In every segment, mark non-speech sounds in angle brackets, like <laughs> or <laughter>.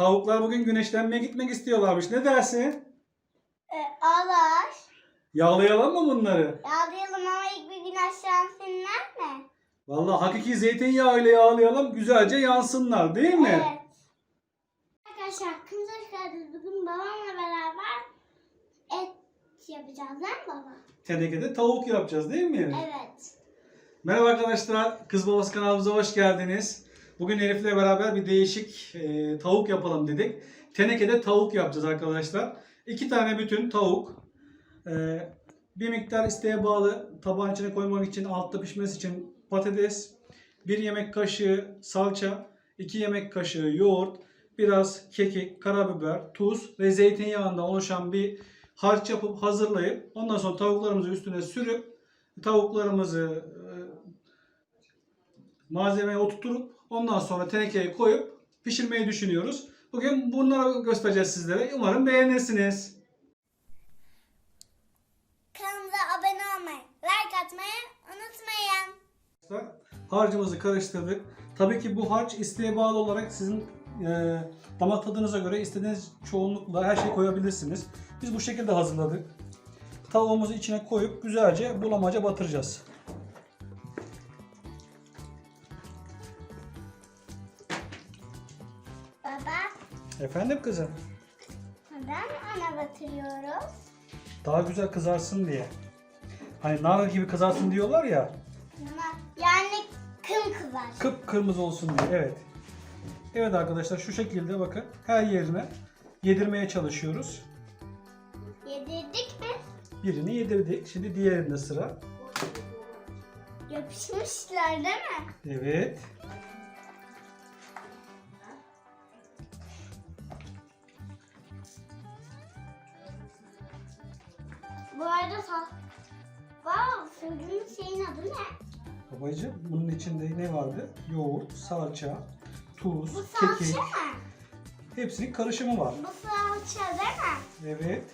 Tavuklar bugün güneşlenmeye gitmek istiyorlarmış. Ne dersin? Ee, ağlar. Yağlayalım mı bunları? Yağlayalım ama ilk bir güneşlensinler mi? Vallahi hakiki zeytinyağı ile yağlayalım. Güzelce yansınlar değil mi? Evet. Arkadaşlar kımıza geldiniz. Bugün babamla beraber et yapacağız değil mi baba? Tenekede tavuk yapacağız değil mi? Evet. Merhaba arkadaşlar. Kız Babası kanalımıza hoş geldiniz. Bugün Elif'le beraber bir değişik e, tavuk yapalım dedik. Tenekede tavuk yapacağız arkadaşlar. İki tane bütün tavuk. E, bir miktar isteğe bağlı tabağın içine koymak için, altta pişmesi için patates. Bir yemek kaşığı salça. iki yemek kaşığı yoğurt. Biraz kekik, karabiber, tuz ve zeytinyağından oluşan bir harç yapıp hazırlayıp ondan sonra tavuklarımızı üstüne sürüp tavuklarımızı malzemeye oturtup ondan sonra tenekeye koyup pişirmeyi düşünüyoruz. Bugün bunları göstereceğiz sizlere. Umarım beğenirsiniz. Kanalımıza abone olmayı, like atmayı unutmayın. Harcımızı karıştırdık. Tabii ki bu harç isteğe bağlı olarak sizin e, damak tadınıza göre istediğiniz çoğunlukla her şeyi koyabilirsiniz. Biz bu şekilde hazırladık. Tavuğumuzu içine koyup güzelce bulamaca batıracağız. Efendim kızım? neden ana batırıyoruz? Daha güzel kızarsın diye. Hani nar gibi kızarsın diyorlar ya. Ama yani kım kızar. Kıpkırmızı olsun diye. Evet. Evet arkadaşlar şu şekilde bakın her yerine yedirmeye çalışıyoruz. Yedirdik mi? Birini yedirdik. Şimdi diğerinde sıra. Yapışmışlar değil mi? Evet. Bu arada sa... Wow, sözünün şeyin adı ne? Babacığım bunun içinde ne vardı? Yoğurt, salça, tuz, Bu salça kekik. mı? Hepsinin karışımı var. Bu salça değil mi? Evet.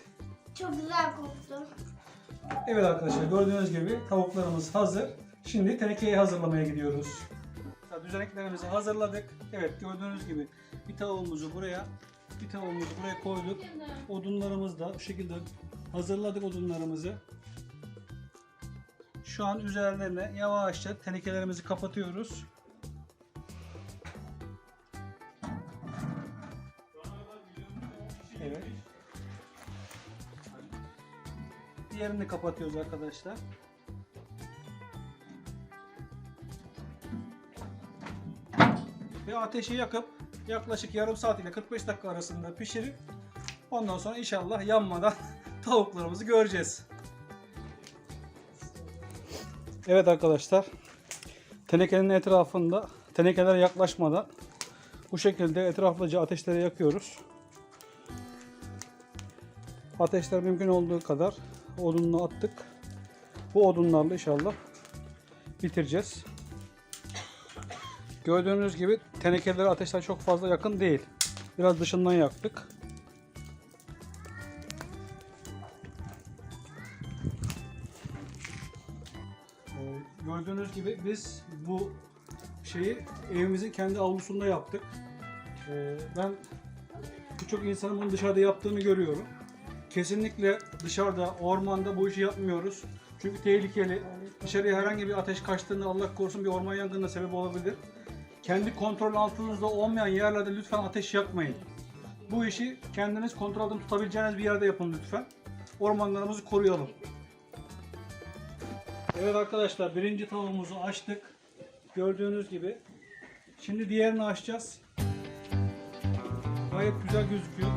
Çok güzel koktu. Evet arkadaşlar gördüğünüz gibi tavuklarımız hazır. Şimdi tenekeyi hazırlamaya gidiyoruz. Düzeneklerimizi hazırladık. Evet gördüğünüz gibi bir tavuğumuzu buraya, bir tavuğumuzu buraya koyduk. Odunlarımızı da bu şekilde hazırladık odunlarımızı. Şu an üzerlerine yavaşça tenekelerimizi kapatıyoruz. Evet. Diğerini kapatıyoruz arkadaşlar. Ve ateşi yakıp yaklaşık yarım saat ile 45 dakika arasında pişirip ondan sonra inşallah yanmadan <laughs> tavuklarımızı göreceğiz. Evet arkadaşlar. Tenekenin etrafında tenekelere yaklaşmadan bu şekilde etraflıca ateşleri yakıyoruz. Ateşler mümkün olduğu kadar odununu attık. Bu odunlarla inşallah bitireceğiz. Gördüğünüz gibi tenekelere ateşler çok fazla yakın değil. Biraz dışından yaktık. Gördüğünüz gibi biz bu şeyi evimizin kendi avlusunda yaptık. Ee, Ben birçok insanın bunu dışarıda yaptığını görüyorum. Kesinlikle dışarıda, ormanda bu işi yapmıyoruz. Çünkü tehlikeli. Dışarıya herhangi bir ateş kaçtığında Allah korusun bir orman yangınına sebep olabilir. Kendi kontrol altınızda olmayan yerlerde lütfen ateş yakmayın. Bu işi kendiniz kontrol altında tutabileceğiniz bir yerde yapın lütfen. Ormanlarımızı koruyalım. Evet arkadaşlar birinci tavuğumuzu açtık. Gördüğünüz gibi. Şimdi diğerini açacağız. Gayet güzel gözüküyor.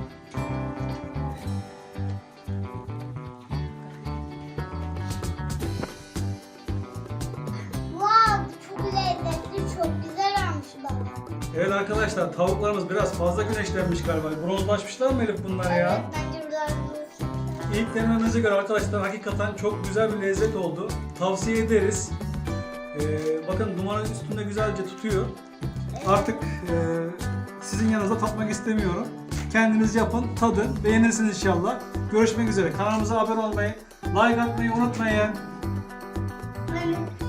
Evet arkadaşlar tavuklarımız biraz fazla güneşlenmiş galiba. Bronzlaşmışlar mı Elif bunlar ya? Evet, biraz İlk denememize göre arkadaşlar hakikaten çok güzel bir lezzet oldu. Tavsiye ederiz. Ee, bakın dumanın üstünde güzelce tutuyor. Artık e, sizin yanınızda tatmak istemiyorum. Kendiniz yapın, tadın, beğenirsiniz inşallah. Görüşmek üzere. Kanalımıza abone olmayı, like atmayı unutmayın. Böyle-